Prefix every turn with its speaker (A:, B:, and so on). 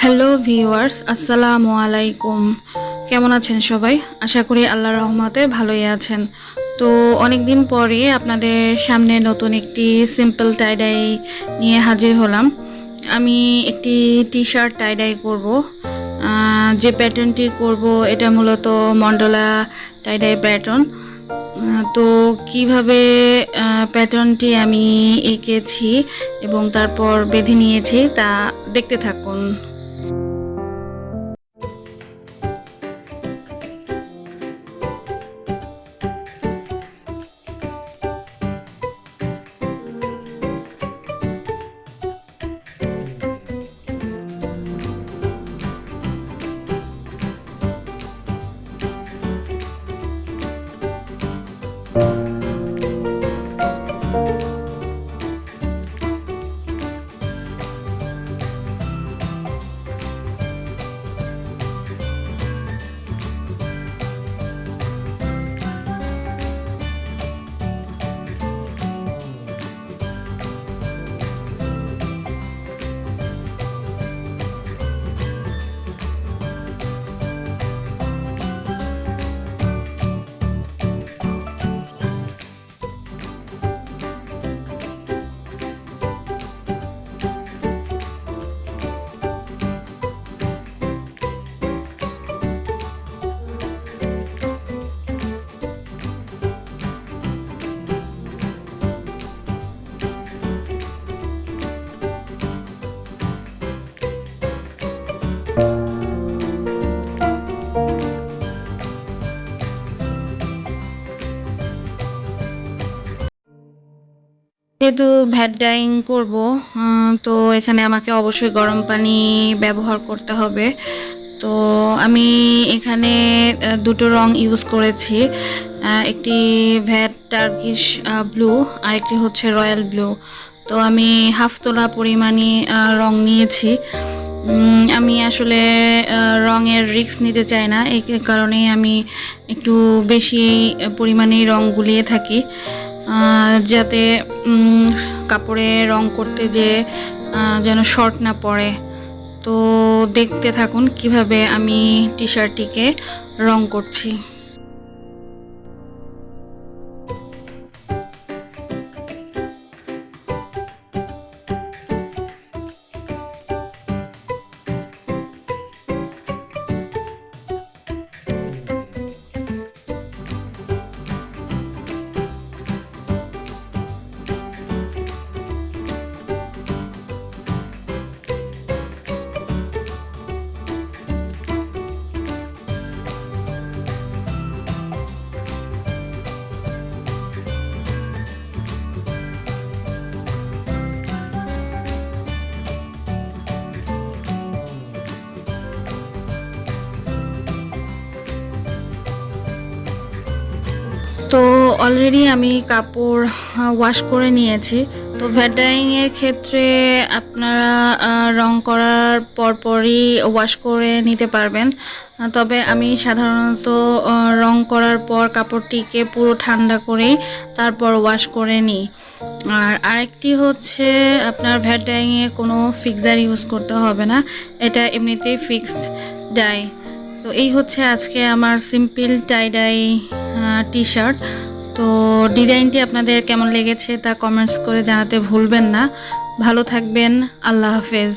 A: Hello viewers আসসালামু আলাইকুম কেমন আছেন সবাই? আশা করি আল্লাহ রহমতে ভালোই আছেন। তো অনেক দিন পরে আপনাদের সামনে নতুন একটি সিম্পল টাইডাই নিয়ে হাজির হলাম। আমি একটি টি শার্ট টাইডাই করব। যে প্যাটার্নটি করব, এটা মূলত মন্ডলা টাইডাই প্যাটার্ন তো কীভাবে প্যাটার্নটি আমি এঁকেছি এবং তারপর বেঁধে নিয়েছি তা দেখতে থাকুন। যেহেতু ভ্যাট ডাইং করব তো এখানে আমাকে অবশ্যই গরম পানি ব্যবহার করতে হবে। তো আমি এখানে দুটো রং ইউজ করেছি। একটি ভ্যাট টার্কিশ ব্লু আর একটি হচ্ছে রয়্যাল ব্লু। তো আমি হাফ তোলা পরিমাণে রং নিয়েছি। আমি আসলে রঙের রিক্স নিতে চাই না। এই কারণেই আমি একটু বেশি পরিমাণেই রং গুলিয়ে থাকি। যাতে কাপড়ে রং করতে যে যেন শর্ট না পড়ে তো দেখতে থাকুন কীভাবে আমি টি শার্টটিকে রং করছি। তো অলরেডি আমি কাপড় ওয়াশ করে নিয়েছি। তো ভ্যাটাইং এর ক্ষেত্রে আপনারা রং করার পরপরই ওয়াশ করে নিতে পারবেন। তবে আমি সাধারণত রং করার পর কাপড়টিকে পুরো ঠান্ডা করেই তারপর ওয়াশ করে নিই। আর আরেকটি হচ্ছে আপনার ভ্যাটাইংয়ে কোনো ফিক্সার ইউজ করতে হবে না, এটা এমনিতেই ফিক্সড ডাই তো এই হচ্ছে আজকে আমার সিম্পল টাইডাই টি শার্ট তো ডিজাইনটি আপনাদের কেমন লেগেছে তা কমেন্টস করে জানাতে ভুলবেন না। ভালো থাকবেন। আল্লাহ হাফেজ।